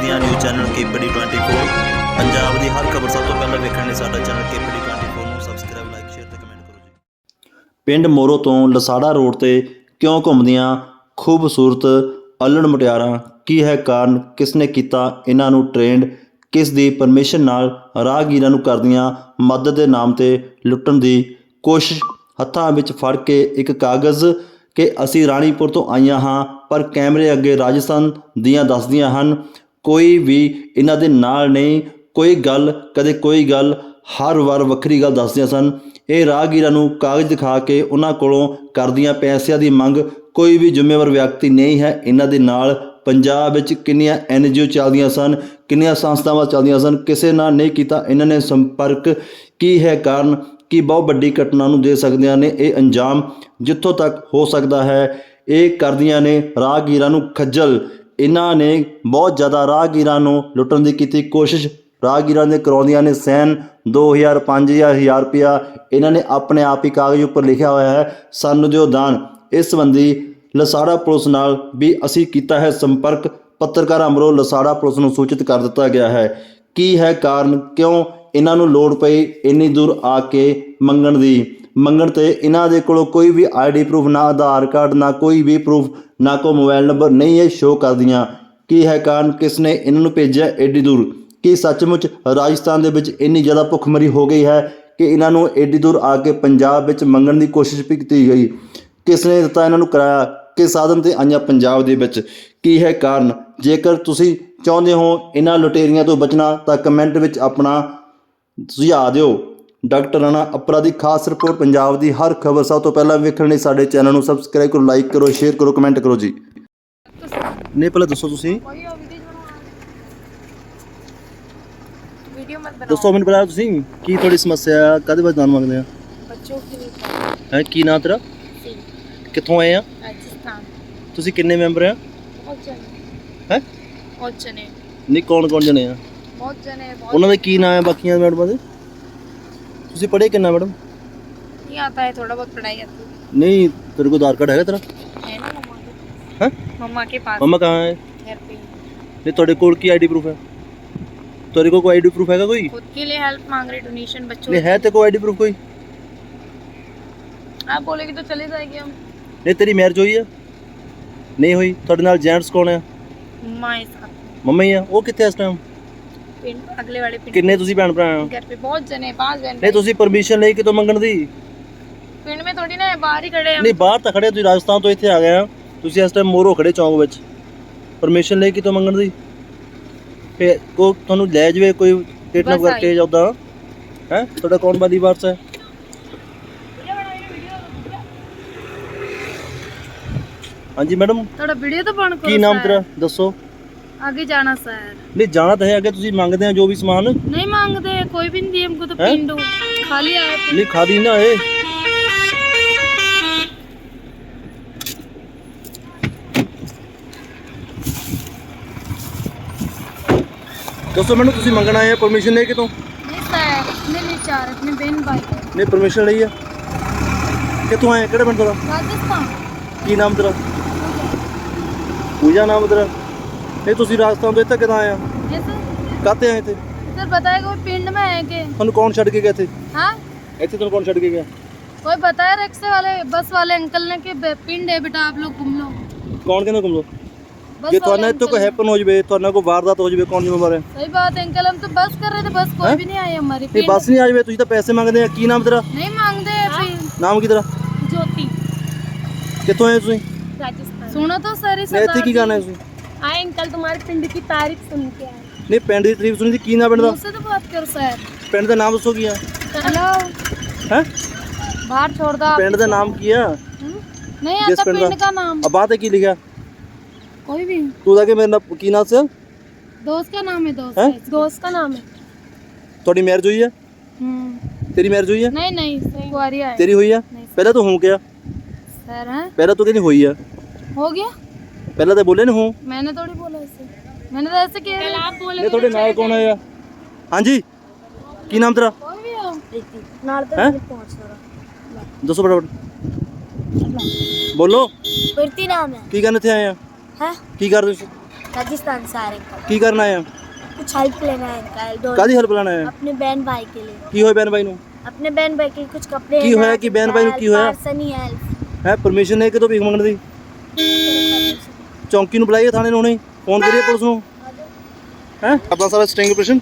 ਪੰਜਾਬ ਦੀਆਂ news channel KPD 24 Punjab ਦੀ ਹਰ ਖਬਰ ਸਭ ਤੋਂ ਪਹਿਲਾਂ ਵੇਖਣ ਲਈ ਸਾਡਾ ਚੈਨਲ ਕੇਪੀਡੀ 24 ਨੂੰ ਸਬਸਕ੍ਰਾਈਬ ਲਾਈਕ ਸ਼ੇਅਰ ਤੇ ਕਮੈਂਟ ਕਰੋ ਜੀ। ਪਿੰਡ ਮੋਰੋ ਤੋਂ ਲਸਾੜਾ ਰੋਡ ਤੇ ਕਿਉਂ ਘੁੰਮਦੀਆਂ ਖੂਬਸੂਰਤ ਅਲਣ ਮੁਟਿਆਰਾਂ? ਕੀ ਹੈ ਕਾਰਨ? ਕਿਸ ਨੇ ਕੀਤਾ ਇਹਨਾਂ ਨੂੰ ਟ੍ਰੇਨਡ ਕਿਸ ਦੀ ਪਰਮਿਸ਼ਨ ਨਾਲ ਰਾਹਗੀਰਾਂ ਨੂੰ ਕਰਦੀਆਂ ਮਦਦ ਦੇ ਨਾਮ ਤੇ ਲੁੱਟਣ ਦੀ ਕੋਸ਼ਿਸ਼? ਹੱਥਾਂ ਵਿੱਚ ਫੜ ਕੇ ਇੱਕ ਕਾਗਜ਼ ਕਿ ਅਸੀਂ ਰਾਣੀਪੁਰ ਤੋਂ ਆਈਆਂ ਹਾਂ, ਪਰ ਕੈਮਰੇ ਅੱਗੇ ਰਾਜਸਥਾਨ ਦੀਆਂ ਦੱਸਦੀਆਂ ਹਨ ਕੋਈ ਵੀ ਇਹਨਾਂ ਦੇ ਨਾਲ ਨਹੀਂ, ਕੋਈ ਗੱਲ, ਕਦੇ ਕੋਈ ਗੱਲ, ਹਰ ਵਾਰ ਵੱਖਰੀ ਗੱਲ ਦੱਸਦੀਆਂ ਸਨ। ਇਹ ਰਾਹਗੀਰਾਂ ਨੂੰ ਕਾਗਜ਼ ਦਿਖਾ ਕੇ ਉਹਨਾਂ ਕੋਲੋਂ ਕਰਦੀਆਂ ਪੈਸਿਆਂ ਦੀ ਮੰਗ ਕੋਈ ਵੀ ਜ਼ਿੰਮੇਵਾਰ ਵਿਅਕਤੀ ਨਹੀਂ ਹੈ। ਇਹਨਾਂ ਦੇ ਨਾਲ ਪੰਜਾਬ ਵਿੱਚ ਕਿੰਨੀਆਂ ਐਨਜੀਓ ਚੱਲਦੀਆਂ ਸਨ, ਕਿੰਨੀਆਂ ਸੰਸਥਾਵਾਂ ਚੱਲਦੀਆਂ ਸਨ, ਕਿਸੇ ਨਾਲ ਨਹੀਂ ਕੀਤਾ। ਇਹਨਾਂ ਨੇ ਸੰਪਰਕ ਕੀ ਹੈ ਕਾਰਨ, ਕਿ ਬਹੁਤ ਵੱਡੀ ਘਟਨਾ ਨੂੰ ਦੇ ਸਕਦੀਆਂ ਨੇ, ਇਹ ਅੰਜਾਮ ਜਿੱਥੋਂ ਤੱਕ ਹੋ ਸਕਦਾ ਹੈ। ਇਹ ਕਰਦੀਆਂ ਨੇ ਰਾਹਗੀਰਾਂ ਨੂੰ ਖੱਜਲ। ਇਹਨਾਂ ਨੇ ਬਹੁਤ ਜ਼ਿਆਦਾ ਰਾਹਗੀਰਾਂ ਨੂੰ ਲੁੱਟਣ ਦੀ ਕੀਤੀ ਕੋਸ਼ਿਸ਼। ਰਾਹਗੀਰਾਂ ਦੇ ਕਰਾਉਂਦੀਆਂ ਨੇ ਸੈਨ 2000 5000 1000 ਰੁਪਇਆ ਇਹਨਾਂ ਨੇ ਆਪਣੇ ਆਪ ਹੀ ਕਾਗਜ਼ ਉੱਪਰ ਲਿਖਿਆ ਹੋਇਆ ਹੈ। ਸਾਨੂੰ ਦਿਓ ਦਾਨ। ਇਸ ਸੰਬੰਧੀ ਲਸਾੜਾ ਪੁਲਿਸ ਨਾਲ ਵੀ ਅਸੀਂ ਕੀਤਾ ਹੈ ਸੰਪਰਕ। ਪੱਤਰਕਾਰਾਂ ਵੱਲੋਂ ਲਸਾੜਾ ਪੁਲਿਸ ਨੂੰ ਸੂਚਿਤ ਕਰ ਦਿੱਤਾ ਗਿਆ ਹੈ। ਕੀ ਹੈ ਕਾਰਨ? ਕਿਉਂ ਇਹਨਾਂ ਨੂੰ ਲੋੜ ਪਈ ਇੰਨੀ ਦੂਰ ਆ ਕੇ ਮੰਗਣ ਦੀ? ਮੰਗਣ ਤੇ ਇਹਨਾਂ ਦੇ ਕੋਲੋਂ ਕੋਈ ਵੀ ਆਈਡੀ ਪ੍ਰੂਫ ਨਾ ਆਧਾਰ ਕਾਰਡ, ਨਾ ਕੋਈ ਵੀ ਪ੍ਰੂਫ ਨਾ ਕੋ ਮੋਬਾਈਲ ਨੰਬਰ ਨਹੀਂ ਇਹ ਸ਼ੋਅ ਕਰਦੀਆਂ। ਕੀ ਹੈ ਕਾਰਨ? ਕਿਸ ਨੇ ਇਹਨਾਂ ਨੂੰ ਭੇਜਿਆ ਏਡੀ ਦੂਰ? ਕੀ ਸੱਚਮੁੱਚ ਰਾਜਸਥਾਨ ਦੇ ਵਿੱਚ ਇੰਨੀ ਜ਼ਿਆਦਾ ਭੁੱਖਮਰੀ ਹੋ ਗਈ ਹੈ ਕਿ ਇਹਨਾਂ ਨੂੰ ਏਡੀ ਦੂਰ ਆ ਕੇ ਪੰਜਾਬ ਵਿੱਚ ਮੰਗਣ ਦੀ ਕੋਸ਼ਿਸ਼ ਵੀ ਕੀਤੀ ਗਈ? ਕਿਸ ਨੇ ਦਿੱਤਾ ਇਹਨਾਂ ਨੂੰ ਕਿਰਾਇਆ? ਕਿਸ ਸਾਧਨ ਤੇ ਆਈਆਂ ਪੰਜਾਬ ਦੇ ਵਿੱਚ? ਕੀ ਹੈ ਕਾਰਨ? ਜੇਕਰ ਤੁਸੀਂ ਚਾਹੁੰਦੇ ਹੋ ਇਹਨਾਂ ਲੁਟੇਰੀਆਂ ਤੋਂ ਬਚਣਾ, ਤਾਂ ਕਮੈਂਟ ਵਿੱਚ ਆਪਣਾ ਸੁਝਾਅ ਦਿਓ। ਡਾਕਟਰ ਰਾਣਾ ਅਪਰਾਧਿਕ ਖਾਸ ਰਿਪੋਰਟ ਪੰਜਾਬ ਦੀ ਹਰ ਖਬਰ ਸਭ ਤੋਂ ਪਹਿਲਾਂ ਵੇਖਣ ਲਈ ਸਾਡੇ ਚੈਨਲ ਨੂੰ ਸਬਸਕ੍ਰਾਈਬ ਕਰੋ ਲਾਈਕ ਕਰੋ ਸ਼ੇਅਰ ਕਰੋ ਕਮੈਂਟ ਕਰੋ ਜੀ। ਨਹੀਂ ਪਹਿਲਾਂ ਦੱਸੋ ਤੁਸੀਂ? ਦੱਸੋ ਮੈਨੂੰ ਪਹਿਲਾਂ ਤੁਸੀਂ ਕੀ ਤੁਹਾਡੀ ਸਮੱਸਿਆ ਕਦੇ ਵਾਰ ਮੰਗਦੇ ਆ ਬੱਚੋ ਕੀ? ਹੈ ਕੀ ਨਾਂ ਤੇਰਾ? ਕਿੱਥੋਂ ਆਏ ਆ? ਰਾਜਸਥਾਨ। ਤੁਸੀਂ ਕਿੰਨੇ ਮੈਂਬਰ ਆ? ਹੈ? ਕੌਣ ਕੌਣ ਜਣੇ ਆ? ਬਹੁਤ ਜਣੇ ਬਹੁਤ ਉਹਨਾਂ ਦਾ ਕੀ ਨਾਂ ਹੈ ਬਾਕੀਆਂ ਮੈਡਮਾਂ ਦੇ? ਤੁਸੀਂ ਪੜ੍ਹੇ ਕਿੰਨਾ ਮੈਡਮ नहीं आता है थोड़ा बहुत पढ़ाई आती ਨਹੀਂ ਤੇਰੇ ਕੋਲ ਆਧਾਰ ਕਾਰਡ ਹੈਗਾ ਤੇਰਾ है ना मम्मा के ਹੈ मम्मा के पास ਮਮਾ ਕਹਾਂ ਹੈ घर पे ਨਹੀਂ ਤੁਹਾਡੇ ਕੋਲ ਕੀ ਆਈਡੀ ਪ੍ਰੂਫ ਹੈ ਤੁਹਾਡੇ ਕੋਲ ਕੋਈ ਆਈਡੀ ਪ੍ਰੂਫ ਹੈਗਾ ਕੋਈ खुद के लिए हेल्प मांग रहे डोनेशन बच्चों ਨਹੀਂ ਹੈ ਤੇ ਕੋਈ ਆਈਡੀ ਪ੍ਰੂਫ ਕੋਈ आप बोलेगी तो चले जाएंगे हम ਨਹੀਂ ਤੇਰੀ ਮੈਰਿਜ ਹੋਈ ਹੈ ਨਹੀਂ ਹੋਈ ਤੁਹਾਡੇ ਨਾਲ ਜੈਂਟਸ ਕੌਣ ਹੈ मम्मा है साथ ਮੰਮਾ ਹੀ ਆ ਉਹ ਕਿੱਥੇ ਇਸ ਟਾਈਮ पिंड अगले वाले पिंड ਕਿੰਨੇ ਤੁਸੀਂ ਭੈਣ ਭਰਾ ਹੋ घर पे बहुत जने पांच जने ਨਹੀਂ ਤੁਸੀਂ ਪਰਮਿਸ਼ਨ ਲਈ ਕਿਤੋਂ ਮੰਗਣ ਦੀ पिंड में थोड़ी ना है बाहर ही खड़े हैं ਨਹੀਂ ਬਾਹਰ ਤਾਂ ਖੜੇ ਤੁਸੀਂ ਰਾਜਸਥਾਨ ਤੋਂ ਇੱਥੇ ਆ ਗਏ ਆ ਤੁਸੀਂ ਇਸ ਟਾਈਮ ਮੋਰੋ ਖੜੇ ਚੌਂਕ ਵਿੱਚ ਪਰਮਿਸ਼ਨ ਲਈ ਕਿਤੋਂ ਮੰਗਣ ਦੀ ਫੇ ਕੋ ਤੁਹਾਨੂੰ ਲੈ ਜਵੇ ਕੋਈ ਕਿਡਨੈਪ ਬਸ ਆਈ। ਕਰਕੇ ਜਾਂਦਾ ਹੈ ਤੁਹਾਡਾ ਕੌਣ ਬਾਦੀ ਵਾਰਸ ਹੈ ਹਾਂਜੀ ਮੈਡਮ थोड़ा वीडियो तो बंद ਕੀ ਨਾਮ ਤੇਰਾ ਦੱਸੋ आगे जाना सर ਨਹੀਂ ਜਾਣਾ ਤਾਂ ਹੈ ਅੱਗੇ ਤੁਸੀਂ ਮੰਗਦੇ ਆ ਜੋ ਵੀ ਸਮਾਨ नहीं मांगते कोई भी नहीं दिए हमको तो हैं? पिंड हो खाली आए थे ਨਹੀਂ ਖਾਦੀ ਨਾ ਇਹ ਦੱਸੋ ਮੈਨੂੰ ਤੁਸੀਂ ਮੰਗਣ ਆਏ ਆ ਪਰਮਿਸ਼ਨ ਲੈ ਕੇ ਤੋਂ नहीं सर अपने लिए चाह रहे अपने बहन भाई को। ਨਹੀਂ ਪਰਮਿਸ਼ਨ ਲਈ ਆ ਕਿੱਥੋਂ ਆਏ ਕਿਹੜੇ ਪਿੰਡ ਤੋਂ राजस्थान ਕੀ ਨਾਮ ਤੇਰਾ ਪੂਜਾ ਨਾਮ ਤੇਰਾ ਨਹੀਂ ਤੁਸੀਂ ਰਾਜਸਥਾਨ ਤੋਂ ਇੱਥੇ ਕਿਦਾਂ ਆਏ ਆ ये सर ਕਾਹਤੇ ਆਏ ਇੱਥੇ सर बताएगा कोई पिंड में है के ਤੁਹਾਨੂੰ ਕੌਣ ਛੱਡ ਕੇ ਗਿਆ ਇੱਥੇ हाँ ਇੱਥੇ ਤੁਹਾਨੂੰ ਕੌਣ ਛੱਡ ਕੇ ਗਿਆ कोई बताया रिक्शे वाले बस वाले अंकल ने कि बे- पिंड है बेटा आप लोग घूम लो ਕੌਣ ਕਹਿੰਦਾ ਘੁੰਮ ਲੋ बस ਜੇ वाले ਤੁਹਾਨੂੰ ਇੱਥੇ ਕੋਈ अंकल- ਹੈਪਨ ਹੋ ਜਵੇ ਤੁਹਾਨੂੰ ਕੋਈ ਵਾਰਦਾਤ ਹੋ ਜਵੇ ਕੌਣ ਜ਼ਿੰਮੇਵਾਰ ਹੈ सही बात है अंकल हम तो बस कर रहे थे बस कोई हैं? भी नहीं आई हमारी ਨਹੀਂ पिंड ਬੱਸ ਨਹੀਂ ਆ ਜਵੇ ਤੁਸੀਂ ਤਾਂ ਪੈਸੇ ਮੰਗਦੇ ਆ ਕੀ ਨਾਮ ਤੇਰਾ नहीं मांगते हैं फिर ਨਾਮ ਕੀ ਤੇਰਾ ज्योति ਕਿੱਥੋਂ ਆਏ ਤੁਸੀਂ राजस्थान सुनो तो सर ਨਹੀਂ ਇੱਥੇ ਕੀ ਕਰਨਾ ਹੈ ਤੁਸੀਂ आए अंकल तुम्हारे पिंड की तारीख सुन के आए ਨਹੀਂ ਪਿੰਡ ਦੀ ਤਾਰੀਫ ਸੁਣੀ ਸੀ ਕੀ ਨਾਮ ਪਿੰਡ ਦਾ मुझसे तो बात करो सर ਪਿੰਡ ਦਾ ਨਾਮ ਦੱਸੋ ਕੀ ਆ हेलो ਹੈ बाहर छोड़ दो आप। ਪਿੰਡ ਦਾ ਨਾਮ ਕੀ ਆ हम्म? नहीं जिस आता पिंड पिंड का- का नाम ਆ ਬਾਤ ਤੇ ਕੀ ਲਿਖਿਆ कोई भी ਤੂੰ ਦਾ ਕਿ ਮੇਰੇ ਨਾਲ ਕੀ ਨਾਮ ਸੀ दोस्त का नाम है दोस्त हैं? का। दोस्त का नाम है ਤੁਹਾਡੀ ਮੈਰਿਜ ਹੋਈ ਆ हम्म ਤੇਰੀ ਮੈਰਿਜ ਹੋਈ ਆ नहीं नहीं कुआरी है ਤੇਰੀ ਹੋਈ ਆ नहीं ਪਹਿਲਾਂ ਤੂੰ ਹੂੰ ਕਿਹਾ सर है ਪਹਿਲਾਂ ਤੂੰ ਕਹਿੰਦੀ ਹੋਈ ਆ हो गया ਪਹਿਲਾਂ ਤਾਂ ਬੋਲੇ ਨਹੀਂ ਹੂੰ मैंने थोड़ी बोला ऐसे मैंने तो ऐसे किया आप बोले ਇਹ ਤੁਹਾਡੇ ਨਾਲ ਕੌਣ ਆਇਆ ਹਾਂਜੀ ਕੀ ਨਾਮ ਤੇਰਾ कोई भी हो नाल हैं? पहुंच रहा ਦੱਸੋ ਫਟਾਫਟ ਬੋਲੋ प्रति नाम है ਕੀ ਕਰਨ ਇੱਥੇ ਆਏ ਆ हैं ਕੀ ਕਰਦੇ ਤੁਸੀਂ राजस्थान से आ रहे हैं ਕੀ ਕਰਨ ਆਏ ਆ कुछ हेल्प लेना है अंकल दो ਕਾਦੀ ਹੈਲਪ ਲੈਣਾ ਆਏ ਆ अपने बहन भाई के लिए ਕੀ ਹੋਇਆ ਭੈਣ ਭਾਈ ਨੂੰ अपने बहन भाई के कुछ कपड़े की होया कि बहन भाई को की होया? सनी हेल्प ਹੈ ਪਰਮਿਸ਼ਨ ਨਹੀਂ ਕਿ ਤੋ ਭੀਖ ਮੰਗਣ ਦੀ ਚੌਂਕੀ ਨੂੰ ਬੁਲਾਈਏ ਥਾਣੇ ਨੂੰ ਹੁਣੇ ਫੋਨ ਕਰੀਏ ਪੁਲਿਸ ਨੂੰ ਹੈ ਆਪਣਾ ਸਾਰਾ ਸਟ੍ਰਿੰਗ ਆਪਰੇਸ਼ਨ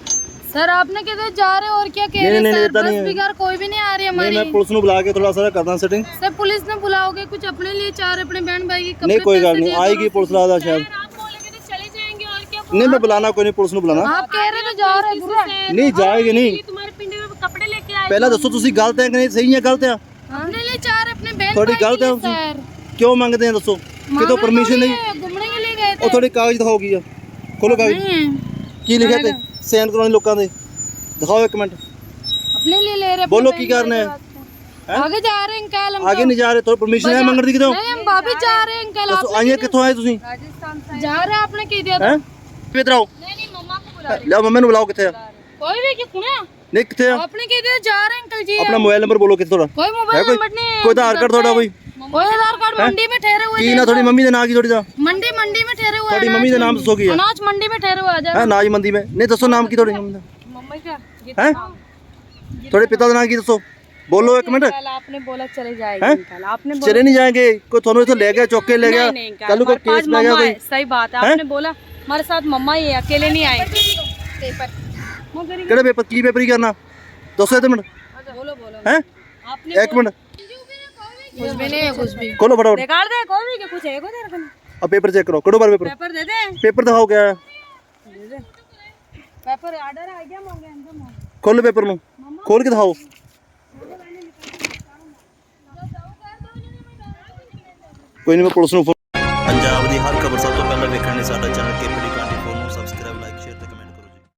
सर आपने किधर जा रहे हो और क्या कह नहीं, रहे नहीं, नहीं, सर इतना बस नहीं है। बिगाड़ कोई भी नहीं आ रही नहीं हमारी मैं पुलिस ਨੂੰ ਬੁਲਾ ਕੇ ਥੋੜਾ ਸਾਰਾ ਕਰਦਾ ਸੈਟਿੰਗ सर पुलिस ने बुलाओगे कुछ अपने लिए चार अपने बहन भाई के कपड़े नहीं कोई पैसे ਗੱਲ नहीं दिया करो। आएगी पुलिस लादा शायद आप बोलेंगे तो चले जाएंगे और क्या नहीं मैं बुलाना कोई नहीं पुलिस ਨੂੰ ਬੁਲਾਣਾ आप कह रहे हो तो जा रहे हो बुरा है। नहीं जाएगी नहीं तुम्हारे पिंड में कपड़े लेके आए ਪਹਿਲਾਂ ਦੱਸੋ ਤੁਸੀਂ ਗਲਤ ਹੈ ਕਿ ਨਹੀਂ ਸਹੀ ਹੈ ਗਲਤ ਹੈ अपने लिए चार अपने बहन थोड़ी भाई के गलत है लिए, उसमें। सर ਕਿਉਂ ਮੰਗਦੇ ਆ ਦੱਸੋ ਕਿਤੋਂ परमिशन ਨਹੀਂ ਉਹ थे ਤੁਹਾਡੇ ਕਾਗਜ਼ ਦਿਖਾਓ ਕੀ ਆ ਖੋਲੋ ਕਾਗਜ਼ नहीं है ਕੀ ਲਿਖਿਆ ਤੇ ਸੈਨ ਕਰਾਉਣੇ ਲੋਕਾਂ ਦੇ ਦਿਖਾਓ ਇੱਕ ਮਿੰਟ अपने लिए ले रहे अपने बोलो बहन की भाई करना के है? वास्ते। आगे जा रहे हैं अंकल हम ਆਗੇ ਨਹੀਂ ਜਾ ਰਹੇ ਤੁਹਾਡੀ ਪਰਮਿਸ਼ਨ ਹੈ ਮੰਗਣ ਦੀ ਕਿਤੋਂ नहीं हम भाभी जा रहे हैं अंकल ਦੱਸੋ ਆਈਆਂ ਕਿੱਥੋਂ ਆਏ ਤੁਸੀਂ राजस्थान से जा रहे हैं आपने कह दिया था ਹੈ ਇਧਰ ਆਓ नहीं नहीं मम्मा को बुला ਲਿਆ ਮੰਮੀ ਨੂੰ ਬੁਲਾਓ ਕਿੱਥੇ ਆ कोई भी क्यों ना ਨਹੀਂ ਕਿੱਥੇ ਆ आपने कह दिया जा रहे हैं अंकल जी ਆਪਣਾ ਮੋਬਾਈਲ ਨੰਬਰ ਬੋਲੋ ਕਿੱਥੇ ਤੁਹਾਡਾ कोई है मोबाइल कोई नंबर नहीं है कोई आधार कार्ड ਤੁਹਾਡਾ ਕੋਈ ओए आधार कार्ड मंडी में ठहरे हुए की ना थोड़ी मम्मी ने ना की थोड़ी सा मंडी मंडी में ठहरे हुए थोड़ी मम्मी का नाम दसोगी है अनाज मंडी में ठहरे हुए आ जाए अनाज मंडी में नहीं दसो नाम की थोड़ी मम्मी का हैं थोड़े पिता का नाम की दसो बोलो एक मिनट आपने बोला चले जाएंगे आपने बोला चले नहीं जाएंगे कोई थोड़ा तो ले गया चौके ले गया कल को केस में गया कोई सही बात है आपने बोला हमारे साथ मम्मा ये अकेले नहीं आए पेपर पेपर की पेपर ही करना दसो एक मिनट बोलो बोलो हैं एक मिनट कुछ भी नहीं है कुछ भी ਖੋਲੋ ਫਟਾਫਟ निकाल दे कोई भी कि कुछ है को तेरे को ਆ ਪੇਪਰ ਚੈੱਕ ਕਰੋ ਕਿਹੜੋ ਬਾਰ ਪੇਪਰ पेपर दे दे ਪੇਪਰ ਦਿਖਾਓ ਕਿਆ ਹੈ पेपर ऑर्डर आ गया मांगे हमको मांगे ਖੋਲੋ ਪੇਪਰ ਨੂੰ ਖੋਲ ਕੇ ਦਿਖਾਓ ਕੋਈ ਨਹੀਂ ਮੈਂ ਪੁਲਿਸ ਨੂੰ